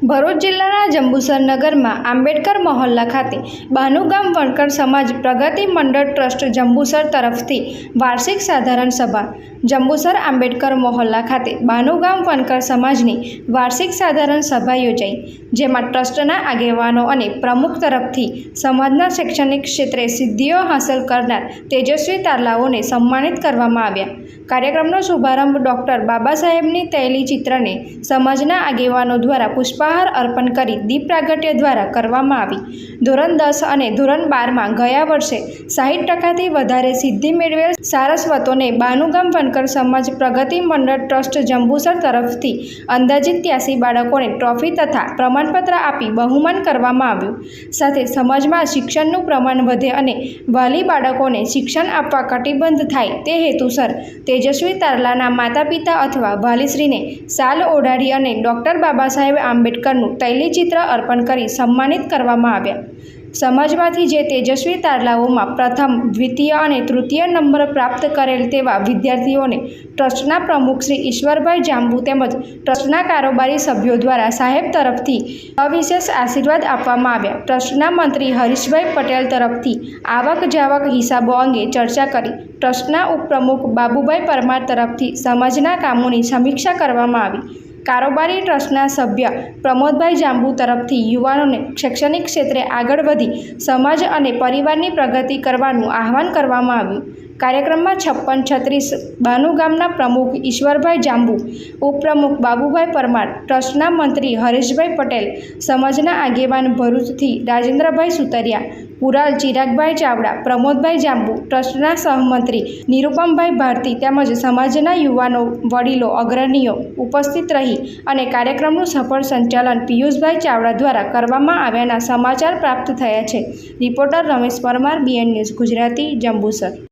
ભરૂચ જિલ્લાના જંબુસર નગરમાં આંબેડકર મહોલ્લા ખાતે બાનુગામ વણકર સમાજ પ્રગતિ મંડળ ટ્રસ્ટ જંબુસર તરફથી વાર્ષિક સાધારણ સભા જંબુસર આંબેડકર મહોલ્લા ખાતે બાનુગામ વણકર સમાજની વાર્ષિક સાધારણ સભા યોજાઈ, જેમાં ટ્રસ્ટના આગેવાનો અને પ્રમુખ તરફથી સમાજના શૈક્ષણિક ક્ષેત્રે સિદ્ધિઓ હાંસલ કરનાર તેજસ્વી તારલાઓને સન્માનિત કરવામાં આવ્યા. કાર્યક્રમનો શુભારંભ ડૉક્ટર બાબા સાહેબની તૈલી ચિત્રને સમાજના આગેવાનો દ્વારા પુષ્પહાર અર્પણ કરી દીપ પ્રાગટ્ય દ્વારા કરવામાં આવી. ધોરણ દસ અને ધોરણ બારમાં ગયા વર્ષે સાહીઠ ટકાથી વધારે સિદ્ધિ મેળવેલ સારસ્વતોને બાનુગામ વનકર સમાજ પ્રગતિ મંડળ ટ્રસ્ટ જંબુસર તરફથી અંદાજિત ત્યાસી બાળકોને ટ્રોફી તથા પ્રમાણપત્ર આપી બહુમાન કરવામાં આવ્યું. સાથે સમાજમાં શિક્ષણનું પ્રમાણ વધે અને વાલી બાળકોને શિક્ષણ આપવા કટિબદ્ધ થાય તે હેતુસર તેજસ્વી તારલાના માતા પિતા અથવા વાલીશ્રીને સાલ ઓઢાડી અને ડૉક્ટર બાબા સાહેબ આંબેડકરનું તૈલીચિત્ર અર્પણ કરી સન્માનિત કરવામાં આવ્યા. સમાજમાંથી જે તેજસ્વી તારલાઓમાં પ્રથમ, દ્વિતીય અને તૃતીય નંબર પ્રાપ્ત કરેલ તેવા વિદ્યાર્થીઓને ટ્રસ્ટના પ્રમુખ શ્રી ઈશ્વરભાઈ જાંબુ તેમજ ટ્રસ્ટના કારોબારી સભ્યો દ્વારા સાહેબ તરફથી અવિશેષ આશીર્વાદ આપવામાં આવ્યા. ટ્રસ્ટના મંત્રી હરીશભાઈ પટેલ તરફથી આવક જાવક હિસાબો અંગે ચર્ચા કરી ટ્રસ્ટના ઉપપ્રમુખ બાબુભાઈ પરમાર તરફથી સમાજના કામોની સમીક્ષા કરવામાં આવી. કારોબારી ટ્રસ્ટના સભ્ય પ્રમોદભાઈ જાંબુ તરફથી યુવાનોને શૈક્ષણિક ક્ષેત્રે આગળ વધી સમાજ અને પરિવારની પ્રગતિ કરવાનું આહવાન કરવામાં આવ્યું. કાર્યક્રમમાં છપ્પન છત્રીસ બાનુ ગામના પ્રમુખ ઈશ્વરભાઈ જાંબુ, ઉપપ્રમુખ બાબુભાઈ પરમાર, ટ્રસ્ટના મંત્રી હરેશભાઈ પટેલ, સમાજના આગેવાન ભરૂચથી રાજેન્દ્રભાઈ સુતરિયા પુરાલ ચિરાગભાઈ ચાવડા, પ્રમોદભાઈ જાંબુ, ટ્રસ્ટના સહમંત્રી નિરૂપમભાઈ ભારતી તેમજ સમાજના યુવાનો, વડીલો, અગ્રણીઓ ઉપસ્થિત રહી અને કાર્યક્રમનું સફળ સંચાલન પિયુષભાઈ ચાવડા દ્વારા કરવામાં આવ્યાના સમાચાર પ્રાપ્ત થયા છે. Reporter Ramesh Parmar, BN news Gujarati, Jambusar.